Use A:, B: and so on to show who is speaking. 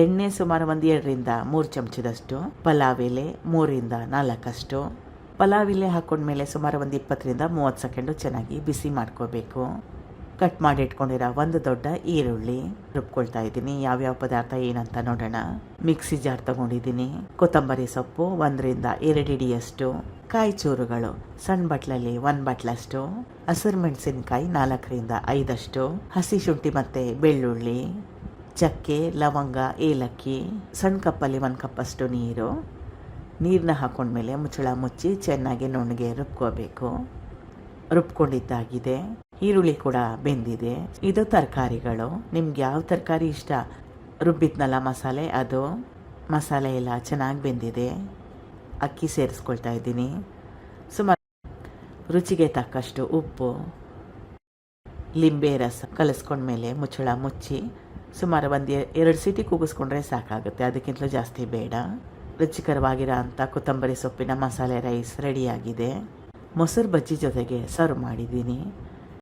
A: ಎಣ್ಣೆ ಸುಮಾರು ಒಂದು ಎರಡರಿಂದ ಮೂರು ಚಮಚದಷ್ಟು, ಪಲಾವ್ ಎಲೆ ಮೂರಿಂದ ನಾಲ್ಕಷ್ಟು, ಪಲಾವ್ ಎಲೆ ಹಾಕೊಂಡ್ಮೇಲೆ ಸುಮಾರು ಒಂದು ಇಪ್ಪತ್ತರಿಂದ ಮೂವತ್ತು ಸೆಕೆಂಡು ಚೆನ್ನಾಗಿ ಬಿಸಿ ಮಾಡ್ಕೋಬೇಕು. ಕಟ್ ಮಾಡಿ ಇಟ್ಕೊಂಡಿರೋ ಒಂದು ದೊಡ್ಡ ಈರುಳ್ಳಿ ರುಬ್ಕೊಳ್ತಾ ಇದ್ದೀನಿ. ಯಾವ್ಯಾವ ಪದಾರ್ಥ ಏನಂತ ನೋಡೋಣ. ಮಿಕ್ಸಿ ಜಾರ್ ತಗೊಂಡಿದ್ದೀನಿ. ಕೊತ್ತಂಬರಿ ಸೊಪ್ಪು ಒಂದರಿಂದ ಎರಡು ಇಡಿಯಷ್ಟು, ಕಾಯಿ ಚೂರುಗಳು ಸಣ್ಣ ಬಟ್ಲಲ್ಲಿ ಒಂದು ಬಟ್ಲಷ್ಟು, ಹಸಿರು ಮೆಣಸಿನಕಾಯಿ ನಾಲ್ಕರಿಂದ ಐದಷ್ಟು, ಹಸಿ ಶುಂಠಿ ಮತ್ತೆ ಬೆಳ್ಳುಳ್ಳಿ ಚಕ್ಕೆ, ಲವಂಗ, ಏಲಕ್ಕಿ, ಸಣ್ಣ ಕಪ್ಪಲ್ಲಿ ಒಂದು ಕಪ್ಪಷ್ಟು ನೀರು. ನೀರನ್ನ ಹಾಕೊಂಡ್ಮೇಲೆ ಮುಚ್ಚಳ ಮುಚ್ಚಿ ಚೆನ್ನಾಗಿ ನುಣ್ಣಗೆ ರುಬ್ಕೋಬೇಕು. ರುಬ್ಕೊಂಡಿದ್ದಾಗಿದೆ. ಈರುಳ್ಳಿ ಕೂಡ ಬೆಂದಿದೆ. ಇದು ತರಕಾರಿಗಳು. ನಿಮ್ಗೆ ಯಾವ ತರಕಾರಿ ಇಷ್ಟ? ರುಬ್ಬಿದ್ನಲ್ಲ ಮಸಾಲೆ? ಅದು ಮಸಾಲೆ ಎಲ್ಲ ಚೆನ್ನಾಗಿ ಬೆಂದಿದೆ. ಅಕ್ಕಿ ಸೇರಿಸ್ಕೊಳ್ತಾ ಇದ್ದೀನಿ. ಸುಮಾರು ರುಚಿಗೆ ತಕ್ಕಷ್ಟು ಉಪ್ಪು, ಲಿಂಬೆ ರಸ ಕಲಿಸ್ಕೊಂಡ್ಮೇಲೆ ಮುಚ್ಚಳ ಮುಚ್ಚಿ ಸುಮಾರು ಒಂದು ಎರಡು ಸೀಟಿ ಕೂಗಿಸ್ಕೊಂಡ್ರೆ ಸಾಕಾಗುತ್ತೆ. ಅದಕ್ಕಿಂತಲೂ ಜಾಸ್ತಿ ಬೇಡ. ರುಚಿಕರವಾಗಿರೋ ಅಂಥ ಕೊತ್ತಂಬರಿ ಸೊಪ್ಪಿನ ಮಸಾಲೆ ರೈಸ್ ರೆಡಿಯಾಗಿದೆ. ಮೊಸರು ಬಜ್ಜಿ ಜೊತೆಗೆ ಸರ್ವ್ ಮಾಡಿದ್ದೀನಿ.